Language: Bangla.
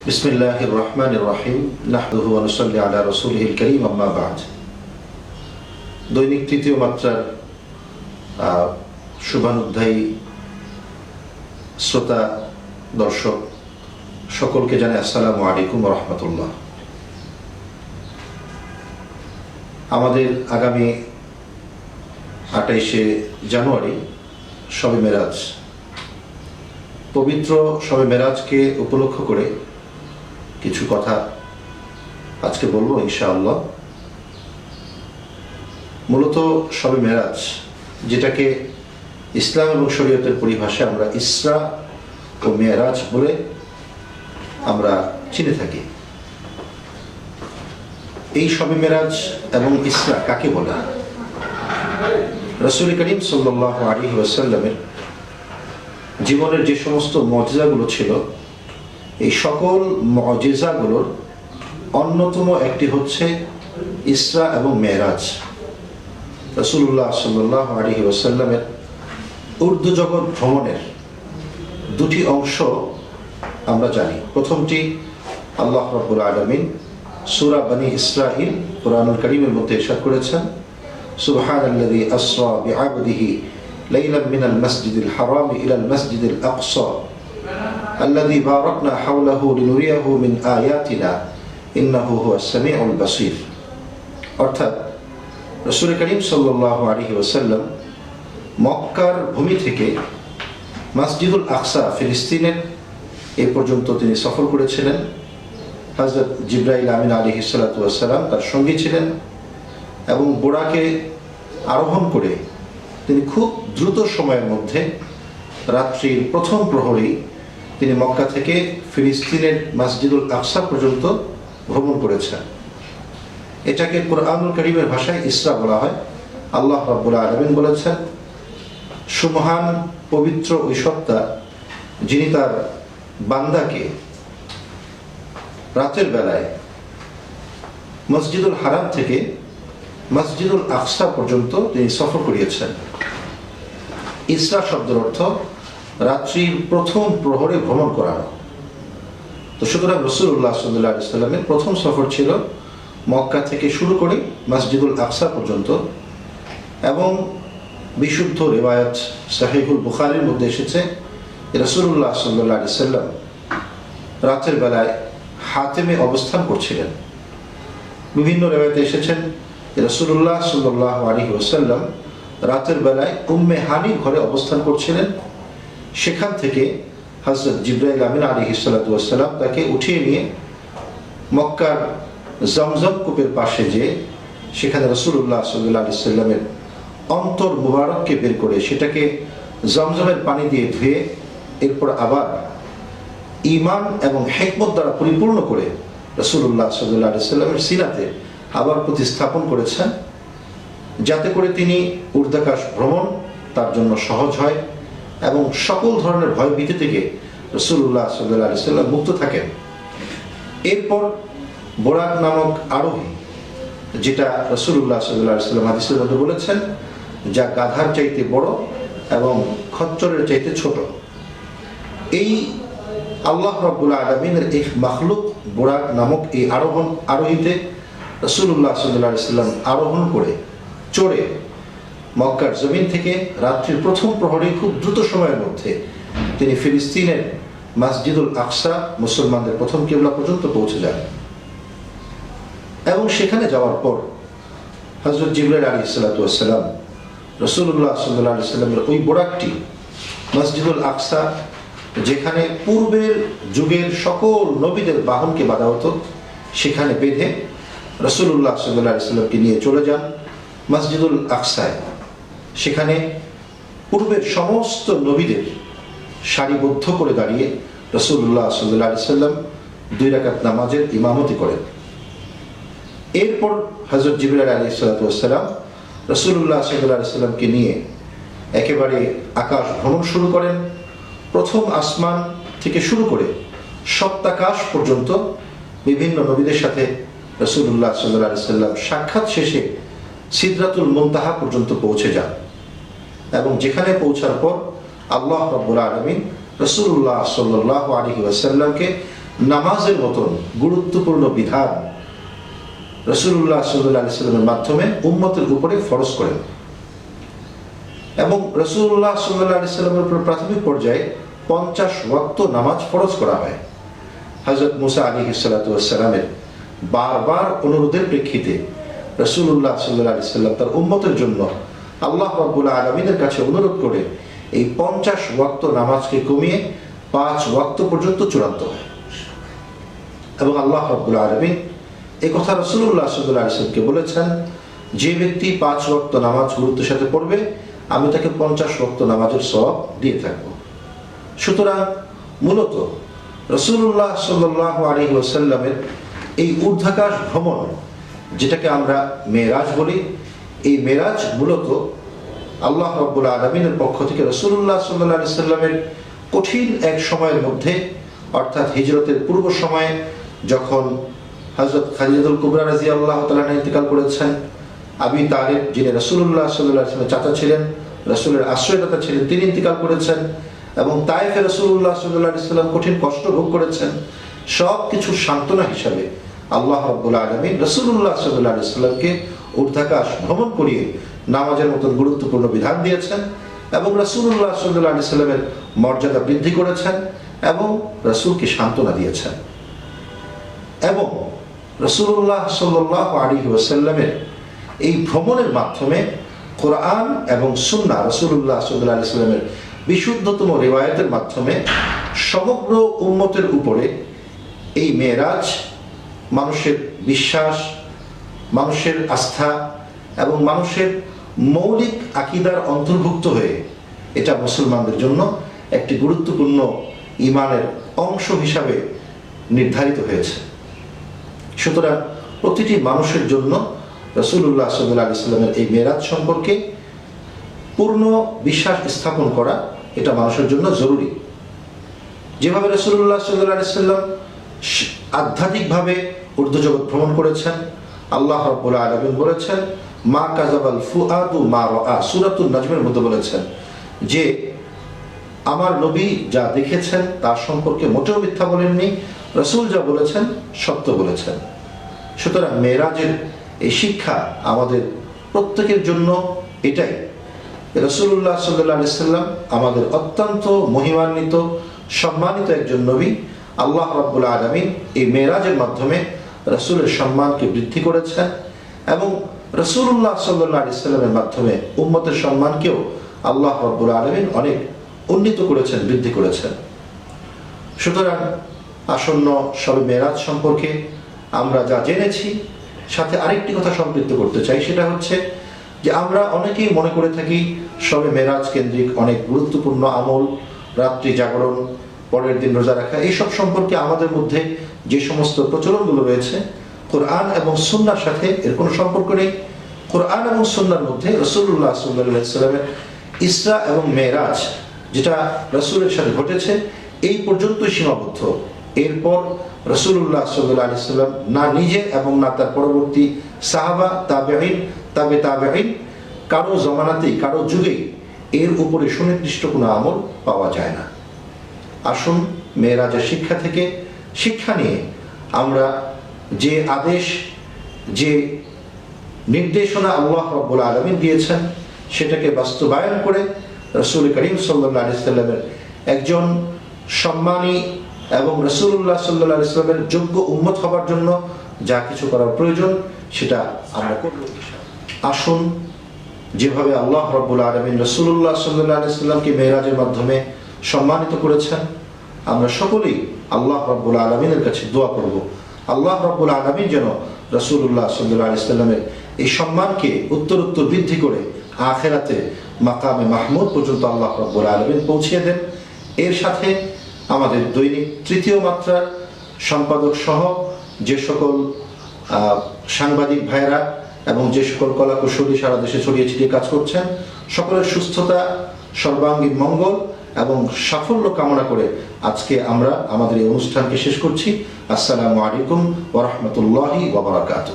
بسم الله الرحمن الرحيم نحمده ونصلي على رسوله الكريم أما بعد দৈনিক তৃতীয় মাত্রার আহ, শুভানুধ্যায়ী শ্রোতা দর্শক সকলকে জানাই আসসালামু আলাইকুম রহমতুল্লাহ আমাদের আগামী আটাইশে জানুয়ারি শবে মেরাজ পবিত্র শবে মেরাজকে উপলক্ষ করে কিছু কথা আজকে বলব, ইনশাআল্লাহ। মূলত শবে মেরাজ, যেটাকে ইসলাম এবং শরীয়তের পরিভাষায় আমরা ইসরা ও মেয়ারাজ বলে আমরা চিনে থাকি। এই শবে মেরাজ এবং ইসরা কাকে বলে? রসুল করিম সাল্লাহ আলী ওয়াসাল্লামের জীবনের যে সমস্ত মর্যাদাগুলো ছিল এই সকল মজেজাগুলোর অন্যতম একটি হচ্ছে ইসরা এবং মেরাজ। রসুল্লাহ সাল্লাহ আলহি ওসাল্লামের উর্দু জগৎ ভ্রমণের দুটি অংশ আমরা জানি। প্রথমটি আল্লাহ রব্বুল আলমিন সুরা বানী ইসরাহিল কোরআনুল করিমের মধ্যে এসব করেছেন সুবহান আল্লাযী আসরা বিআবদিহি লাইলাম মিনাল মাসজিদিল হারাম ইলাল মাসজিদিল আকসা। الذي باركنا حوله لنريه من آياتنا إنه هو السميع البصير অর্থাৎ রসুল করিম সাল্লাহ আলহি ওসাল্লাম মক্কার ভূমি থেকে মসজিদুল আকসা ফিলিস্তিনের এ পর্যন্ত তিনি সফর করেছিলেন হজরত জিব্রাইল আমিন আলী হিসালাতাম তার সঙ্গী ছিলেন এবং বোড়াকে আরোহণ করে তিনি খুব দ্রুত সময়ের মধ্যে রাত্রির প্রথম প্রহরেই তিনি মক্কা থেকে ফিলিস্তিনের মসজিদুল আকসা পর্যন্ত ভ্রমণ করেছেন। এটাকে কোরআনুল করিমের ভাষায় ইসরা বলা হয়। আল্লাহ রাব্বুল আলমিন বলেছেন, সুমহান, পবিত্র ওই সত্তা যিনি তার বান্দাকে রাতের বেলায় মসজিদুল হারাম থেকে মসজিদুল আকসা পর্যন্ত তিনি সফর করিয়েছেন। ইসরা শব্দের অর্থ রাত্রির প্রথম প্রহরে ভ্রমণ করানো তো সুতরাং রসুল্লাহ সাল্লাহ সাল্লামের প্রথম সফর ছিল মক্কা থেকে শুরু করে মসজিদুল আকসা পর্যন্ত এবং বিশুদ্ধ রেওয়ায়ত সাহিবুল বুখারির মধ্যে এসেছে রসুল্লাহ সাল্লাহ সাল্লাম রাতের বেলায় হাতেমে অবস্থান করছিলেন। বিভিন্ন রেওয়ায়তে এসেছেন রসুল্লাহ সাল্লাহ আলী ওসাল্লাম রাতের বেলায় উম্মে হানির ঘরে অবস্থান করছিলেন। সেখান থেকে হজরত জিব্রাইল আমিন আলী হিসালাতাম তাকে উঠিয়ে নিয়ে মক্কার জমজম কূপের পাশে যে সেখানে রসুল্লাহ সাল্লাহ আলি সাল্লামের অন্তর মুবারককে বের করে সেটাকে জমজমের পানি দিয়ে ধুয়ে এরপর আবার ইমান এবং হেকমত দ্বারা পরিপূর্ণ করে রসুল্লাহ সাল্লাহ আলি সাল্লামের সিনাতে আবার প্রতিস্থাপন করেছেন। যাতে করে তিনি ঊর্ধ্বাকাশ ভ্রমণ তার জন্য সহজ হয়। এবং সকল ধরনের ভয় ভীতি থেকে রসুল্লাহ সাল্লাহ সাল্লাম মুক্ত থাকেন। এরপর বোরাক নামক আরোহী, যেটা রসুল্লাহ সাল্লাহ সাল্লাম হাদিসের মধ্যে বলেছেন, যা গাধার চাইতে বড় এবং খচ্চরের চাইতে ছোট। এই আল্লাহ রব্বুল আলমিনের এই মাখলুক বোরাক নামক এই আরোহণ, আরোহীতে রসুল্লাহ সাল্লাহ সাল্লাম আরোহণ করে, চড়ে মক্কার জমিন থেকে রাত্রির প্রথম প্রহরে খুব দ্রুত সময়ের মধ্যে তিনি ফিলিস্তিনের মসজিদুল আকসা মুসলমানদের প্রথম কেবলা পর্যন্ত পৌঁছে যান। এবং সেখানে যাওয়ার পর হজরত জিবরাল আলী সাল্লাতাম রসুল্লাহ সাল্লাহ আলি সাল্লামের ওই বোরাকটি মসজিদুল আকসা, যেখানে পূর্বের যুগের সকল নবীদের বাহনকে বাধা হতো, সেখানে বেঁধে রসুল্লাহ সাল্লাহ সাল্লামকে নিয়ে চলে যান মসজিদুল আকসায়। সেখানে পূর্বের সমস্ত নবীদের সারিবদ্ধ করে দাঁড়িয়ে রসুল্লাহ সাল্লাহ সাল্লাম দুই রাকাত নামাজের ইমামতি করেন। এরপর হজরত জিবুল আলী সাল্লাম রসুল্লাহ সাল্লাহ সাল্লামকে নিয়ে একেবারে আকাশ ভ্রমণ শুরু করেন। প্রথম আসমান থেকে শুরু করে সপ্তাকাশ পর্যন্ত বিভিন্ন নবীদের সাথে রসুল্লাহ সাল্লাহ সাল্লাম সাক্ষাৎ শেষে সিদ্রাতুল মুনতাহা পর্যন্ত পৌঁছে যান। এবং যেখানে পৌঁছার পর আল্লাহ রব্বুল আলমিন রসুল্লাহ সাল্লাহ আলহি ওয়াসাল্লামকে নামাজের মতন গুরুত্বপূর্ণ বিধান রসুল্লাহ সাল্লাহ আলি সাল্লামের মাধ্যমে উম্মতের উপরে ফরজ করেন। এবং রসুল্লাহ সাল্লাহ আলি সাল্লামের উপর প্রাথমিক পর্যায়ে পঞ্চাশ ওয়াক্ত নামাজ ফরজ করা হয়। হজরত মুসা আলী সাল্লামের বারবার অনুরোধের প্রেক্ষিতে রসুল্লাহ সাল্লাহ তার উম্মতের জন্য আল্লাহ রব্বুল্লাহ আলমিনের কাছে অনুরোধ করে এই পঞ্চাশ ওয়াক্ত নামাজকে কমিয়ে পাঁচ ওয়াক্ত পর্যন্ত চূড়ান্ত হয়। এবং আল্লাহ রব্বুল্লাহ আলমিন এই কথা রসুল্লাহ সাল্লাহ আলিসাল্লামকে বলেছেন, যে ব্যক্তি পাঁচ ওয়াক্ত নামাজ গুরুত্বের সাথে পড়বে, আমি তাকে পঞ্চাশ ওয়াক্ত নামাজের সব দিয়ে থাকব। সুতরাং মূলত রসুল্লাহ সাল্লাহ আলী ওসাল্লামের এই ঊর্ধ্বাকাশ ভ্রমণ যেটাকে আমরা মেয়েরাজ বলি। এই মেরাজ মূলত আল্লাহ রব্বুল আলমিনের পক্ষ থেকে রসুল্লাহ সাল্লাহ আলি সাল্লামের কঠিন এক সময়ের মধ্যে, অর্থাৎ হিজরতের পূর্ব সময়ে, যখন হজরত খালিদুল কুবরা রাজি আল্লাহ তালা ইন্তেকাল করেছেন, আবি তালেব যিনি রসুল্লাহ সাল্লাহ আসলামের চাচা ছিলেন, রসুলের আশ্রয়দাতা ছিলেন, তিনি ইন্তেকাল করেছেন এবং তাইফে রসুল্লাহ সাল্লাহ সাল্লাম কঠিন কষ্ট ভোগ করেছেন। সব কিছু সান্ত্বনা হিসাবে আল্লাহ রব্বুল আলমী রসুল্লাহ সাল্লাহ সাল্লামকে ভ্রমণ করিয়ে নামাজের মতন গুরুত্বপূর্ণ বিধান দিয়েছেন এবং রসুল্লাহ সাল্লাহ সাল্লামের মর্যাদা বৃদ্ধি করেছেন এবং রসুলকে সান্ত্বনা দিয়েছেন। এবং রসুল্লাহ সাল্লাহ আলী ওসাল্লামের এই ভ্রমণের মাধ্যমে কোরআন এবং সুন্না রসুল্লাহ সাল্লাহ সাল্লামের বিশুদ্ধতম রেওয়ায়তের মাধ্যমে সমগ্র উন্মতের উপরে এই মেয়েরাজ মানুষের বিশ্বাস, মানুষের আস্থা এবং মানুষের মৌলিক আকিদার অন্তর্ভুক্ত হয়ে এটা মুসলমানদের জন্য একটি গুরুত্বপূর্ণ ইমানের অংশ হিসাবে নির্ধারিত হয়েছে। সুতরাং প্রতিটি মানুষের জন্য রসুল্লাহ সাল্লাহ ইসলামের এই মেরাজ সম্পর্কে পূর্ণ বিশ্বাস স্থাপন করা এটা মানুষের জন্য জরুরি। যেভাবে রসুল্লাহ সাল্লাহ সাল্লাম আধ্যাত্মিকভাবে ঊর্ধ্বজগৎ ভ্রমণ করেছেন, আল্লাহ রব্বুল আলমিন বলেছেন, মা কাজাবাল ফুআদু মা রা সুরাতুল নাজমের মধ্যে বলেছেন যে, আমার নবী যা দেখেছেন তার সম্পর্কে মোটেও মিথ্যা বলেননি, রসুল যা বলেছেন সত্য বলেছেন। সুতরাং মেয়েরাজের এই শিক্ষা আমাদের প্রত্যেকের জন্য এটাই। রসুল্লাহ সাল্লাহ সাল্লাম আমাদের অত্যন্ত মহিমান্বিত, সম্মানিত একজন নবী, আল্লাহ রব্বুল আলমিন এই মেয়েরাজের মাধ্যমে রসুলের সম্মানকে বৃদ্ধি করেছেন এবং রসুল্লাহ সাল্লাহ ইসলামের মাধ্যমে উম্মতের সম্মানকেও আল্লাহ রব্বুল আলমিন অনেক উন্নীত করেছেন, বৃদ্ধি করেছেন। সুতরাং আসন্ন সবে মেরাজ সম্পর্কে আমরা যা জেনেছি, সাথে আরেকটি কথা সম্পৃক্ত করতে চাই, সেটা হচ্ছে যে আমরা অনেকেই মনে করে থাকি সবে মেরাজ কেন্দ্রিক অনেক গুরুত্বপূর্ণ আমল, রাত্রি জাগরণ পরের দিন রোজা রাখা, এইসব সম্পর্কে আমাদের মধ্যে যে সমস্ত প্রচলনগুলো রয়েছে, কোরআন এবং সুন্নার সাথে এর কোনো সম্পর্ক নেই। কোরআন এবং সুন্নার মধ্যে রসুল্লাহ সাল্লামের ইসরা এবং মেয়েরাজ যেটা রসুলের সাথে ঘটেছে, এই পর্যন্তই সীমাবদ্ধ। এরপর রসুল্লাহ সাল্লাহ আলি সাল্লাম না নিজে এবং না তার পরবর্তী সাহাবা তাবেইন তাবে তাবেইন কারও জমানাতেই, কারও যুগেই এর উপরে সুনির্দিষ্ট কোনো আমল পাওয়া যায় না। আসুন মেয়েরাজের শিক্ষা থেকে শিক্ষা নিয়ে আমরা যে আদেশ, যে নির্দেশনা আল্লাহ রব্বুল আলমিন দিয়েছেন, সেটাকে বাস্তবায়ন করে রসুল করিম সাল্লাহ আলিয়াল্লামের একজন সম্মানী এবং রসুল্লাহ সাল্লাহ ইসলামের যোগ্য উন্মত হবার জন্য যা কিছু করার প্রয়োজন, সেটা আমরা করব। আসুন, যেভাবে আল্লাহ রব্বুল আলমিন রসুল্লাহ সাল্লাহ ইসলামকে মেয়েরাজের মাধ্যমে সম্মানিত করেছেন। আমরা সকলেই আল্লাহ রব্বুল আলমিনের কাছে দোয়া করব। আল্লাহ রব্বুল আলমিন যেন রসুল্লাহ সাল্লাহ ইসলামের এই সম্মানকে উত্তর উত্তর বৃদ্ধি করে আখেরাতে মাকামে মাহমুদ পর্যন্ত আল্লাহ রব্বুল আলমিন পৌঁছিয়ে দেন। এর সাথে আমাদের দৈনিক তৃতীয় মাত্রার সম্পাদক সহ যে সকল সাংবাদিক ভাইরা এবং যে সকল কলাকুশলী সারা দেশে ছড়িয়ে ছিটিয়ে কাজ করছেন, সকলের সুস্থতা সর্বাঙ্গীন মঙ্গল। এবং সাফল্য কামনা করে আজকে আমরা আমাদের এই অনুষ্ঠানকে শেষ করছি। আসসালামু আলাইকুম ওরহমতুল্লাহি ওবরাকাতু